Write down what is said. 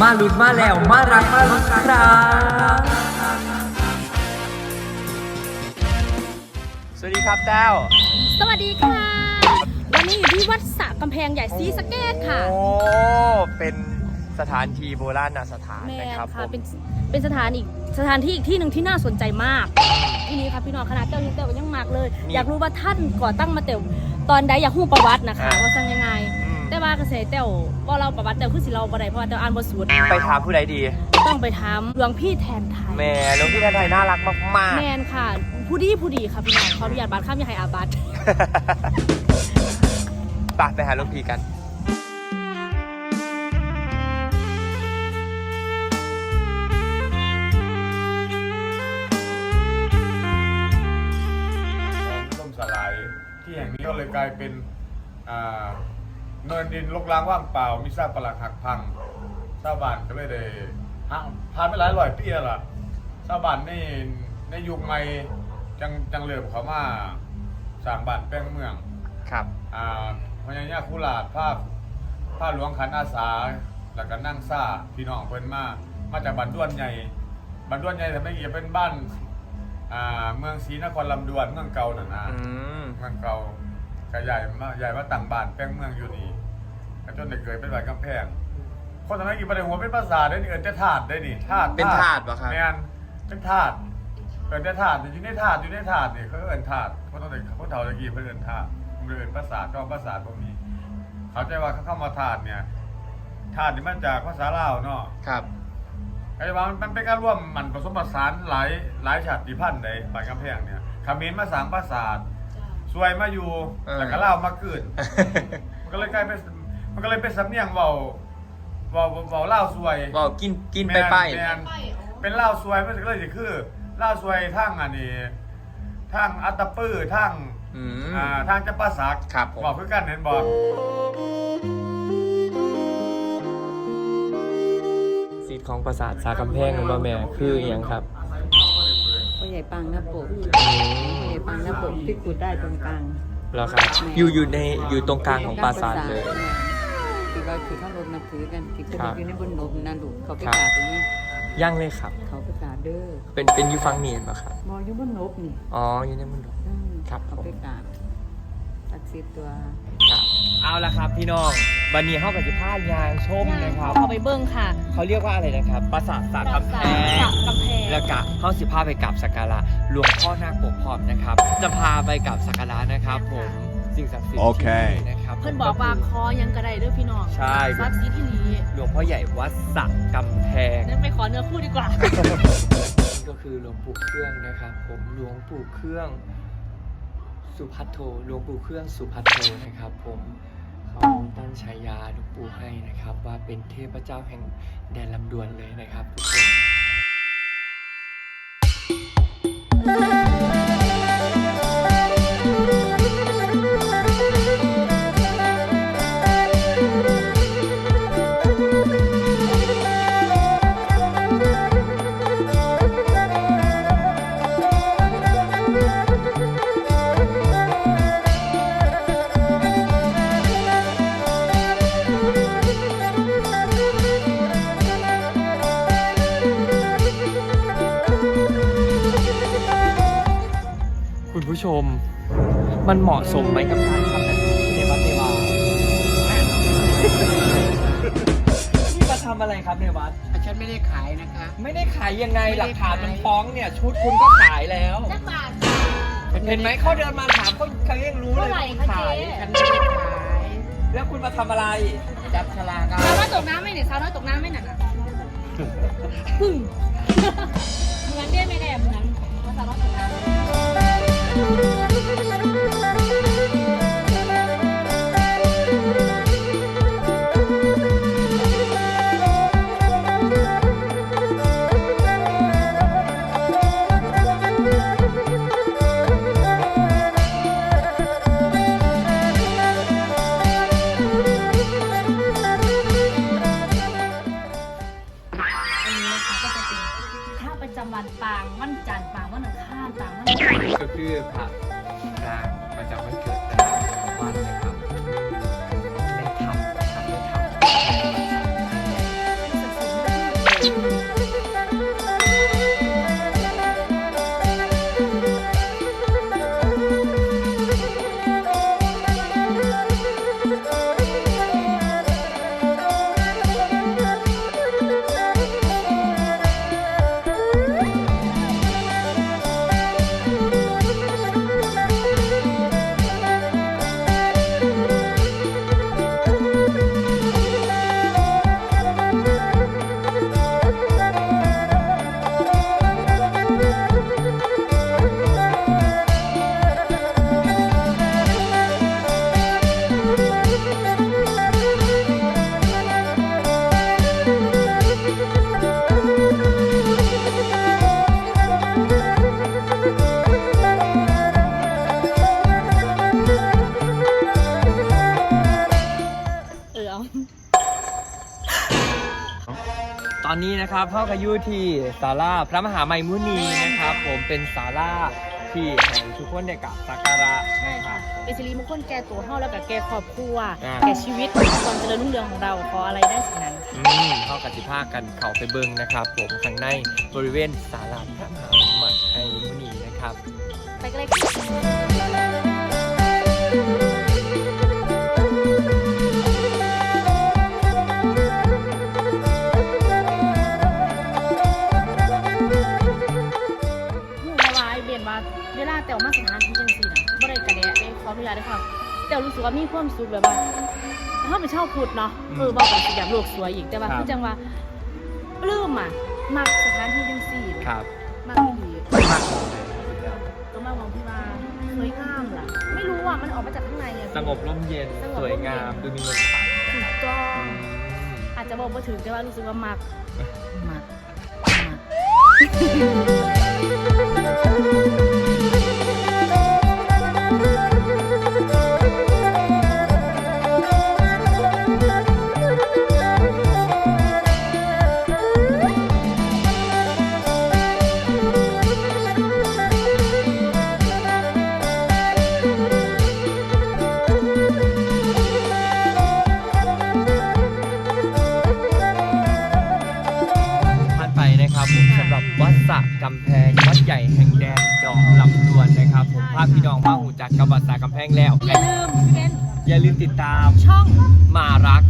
มาลุ้นมาแล้วมารักมาลุ้นครับสวัสดีครับแต้วสวัสดีค่ะ วันนี้อยู่ที่วัดสระกำแพงใหญ่ซีสะเกตค่ะ โอ้ เป็นสถานที่โบราณสถานแมนะนครับผค่ะมเป็นเป็นสถานอีกสถานที่อีกที่หนึ่งที่น่าสนใจมาก ที่นี้ค่ะพี่น้องคณะเจ้ายังเจ้ายังมากเลย อยากรู้ว่าท่านก่อตั้งมาแต่ตอนใดอยากรู้ประวัตินะคะ ว่าสร้างยังไง อืมแต่ ว่าเกษตรเต้าว่าเราประวัติเต้าคือสิเราบ่ได้เพราะว่าเต้าอ่านบ่สุดไปถามผู้ใดดี ต้องไปถามหลวงพี่แทนไทย แม่น้องพี่แทนไทยน่ารักมาก แมนค่ะ ผู้ดีผู้ดีค่ะพี่น้องขออนุญาตบัตรข้ามยังไงอาบัตๆไปไปหาหลวงพี่กัน ของต้มสลายที่แห่งนี้ก็เลยกลายเป็นอ่า เนินดินลกล้างว่างเปล่า มีซากปรักหักพังชาวบ้านก็เลยได้ห่างผ่านไปหลายร้อยปีแล้วล่ะชาวบ้านในในยุคใหม่จังจังเริ่มเขามาสร้างบ้านแป้งเมือง ครับ อ่าพญายาคุลาดภาพผ้าหลวงขันอาสา แล้วก็นั่งซ่าพี่น้องเพิ่นมา มาจากบ้านด้วนใหญ่บ้านด้วนใหญ่แต่ไม่เกี่ยวเป็นบ้าน อ่า เมืองศรีนครลำดวนเมืองเก่าน่ะนะอืม เมืองเก่าก็ใหญ่มาใหญ่มาต่างบ้านแป้งเมืองอยู่นี่ก็จ นได้เกิดเป็นบ้านกำแพง คนสมัยกี่ประเดี๋ยวหัวเป็นภาษาได้นี่เอินจะถาดได้นี่ถาดเป็นถาดเหรอครับ แมนเป็นถาดเอินจะถาดอยู่ในถาดอยู่ในถาดนี่เขาเอินถาดเขาต้องเด็กเขาเฒ่าตะกี้เพิ่นเอินถาดมันเอินภาษาก็ภาษาพวกนี้ เขาใจว่าเขาเข้ามาถาดเนี่ยถาดนี่มันจากภาษาลาวเนาะครับไอ้ว่ามันเป็นการร่วมมันผสมผสานหลายหลายชาติพันธุ์ในปานกำแพงเนี่ยเขมิ้นมาสร้างภาษาทสวยมาอยู่เออแล้วก็เล่าวมาเกิดมันก็เลยกลายเป็น มันก็เลยเป็นสำเนียงเบาเบาเบาเล่าวสวยบอกกินกินไปไป แม่นเป็นเล่าวสวยมันก็เลยจะคือเล่าวสวยทั้งอันนี้ทั้งอัตตปื้อทั้งอืมอ่าทั้งจัปาสักครับผม บอกคือกันเห็นบอกสีของปราสาทสากำแพงนั่นบ่แม่คืออหย่างครับพ่อใหญ่ปังหน้าปกพ่อใหญ่ปังหน้าปกที่ขุดได้ตรงกลาง แล้วครับ อยู่อยู่ในอยู่ตรงกลางของปราสาทเลยที่ว่าคือเข้ารถนับถือกันที่ขึ้นครับอยู่ในบนนบนั่นลูกเขาไปครับกราบตรงนี้ย่างเลยครับ เขาไปกราบเด้อเป็นเป็นอยูฟังเนียนปะครับมองอยู่บนนบนี่อ๋ออยู่ในมันดอืมครับเขาไปกราบศักดิ์สิทธิ์ตัวครับเอาละครับพี่น้องวันนี้เข้ากับสิพายางชมนะครับเข้าไปเบิ้งค่ะ เขาเรียกว่าอะไรนะครับปราสาทสากำแพสงระกำแพงแล้วก็เข้าสิพาไปกับสักการะหลวงพ่อนาคปกพร้อมนะครับ จะพาไปกับสักการะนะครับผมสิ่งศักดิ์สิทธิ์โอเคที่นี่นะครับ เพื่อนบอกว่าคอยังกระไดเด้อพี่น้องใช่ ซักซีที่นี้หลวงพ่อใหญ่วัดสักกำแพง นั่นไปขอเนื้อคู่ดีกว่านี่ก็คือหลวงปู่เครื่องนะครับผมหลวงปู่เครื่องสุพัทโทหลวงปู่เครื่องสุพัทโทนะครับผมเขาตั้งฉายาหลวงปู่ให้นะครับ ว่าเป็นเทพเจ้าแห่งแดนลำดวนเลยนะครับทุกคน ผู้ชม มันเหมาะสมไหมกับการทำแบบนี้ในวัดเทวานี่มาทำอะไรครับในวัด ฉันไม่ได้ขายนะคะ ไม่ได้ขายยังไงไม่ได้หลักฐานมันขายฟ้องเนี่ย ชุดคุณก็ขายแล้วจักบาท เห็นไหมเขาเดินมาถามเขาเขายังรู้เลยเท่าไหร่ว่าคะขาย เจ๊ ฉันไม่ได้ขายแล้วคุณมาทำอะไร จับฉลากเอาสาวน้อยตกน้ำไหมเนี่ยสาวน้อยตกน้ำไหมน่ะน่ะปึ้งเหมือนได้ไหมแน่เหมือนว่าสาวน้อยตกน้ำ Thank you. ธก็คือพระ อนนี้นะครับพ่อกับยูที่ศาลาพระมหาไมมุนีนะครับ ผมเป็นศาลาที่ให้ทุกคนได้กราบสักการะใช่นะคค่ะรับ เป็นสิริมงคลแก่ตัวเฮาแล้วก็แก่ครอบครัว อ่า แก่ชีวิตความเจริญรุ่งเรืองของเราขออะไรได้สิ่งนั้นค่ะ อืมเข้ากับสิภาคกันเข้าไปเบิ้งนะครับ ผมข้างในบริเวณศาลาพระมหาไมมุนีนะครับ ไปกันเลยค่ะ กว่ามีความสุขแบบว่าเฮาเป็นชาวพุทธเนาะอืมเออบอกกันสิอยากโลกสวยอีกแต่ว่าครับ คือจังว่าปลื้มอะมักสถานที่จังซี่ครับมักอีหลีมากก็มามองที่ว่าสวยงามล่ะ ไม่รู้อะมันออกมาจากข้างในอะสงบร่มเย็นสงบสร่มเย็นวยงามดูมีเงินขายถูกต้องอืม อาจจะบอกว่าถึงแต่ว่ารู้สึกว่ามักมักมักำแพงวัดใหญ่แห่งแดนดอกลำดวนนะครับ ผมภาพพี่น้องมาหูจักกับวัดสระกำแพงแล้วอย่าลืมพี่เบนอย่าลืมติดตามช่องมารักมาลุดอ่า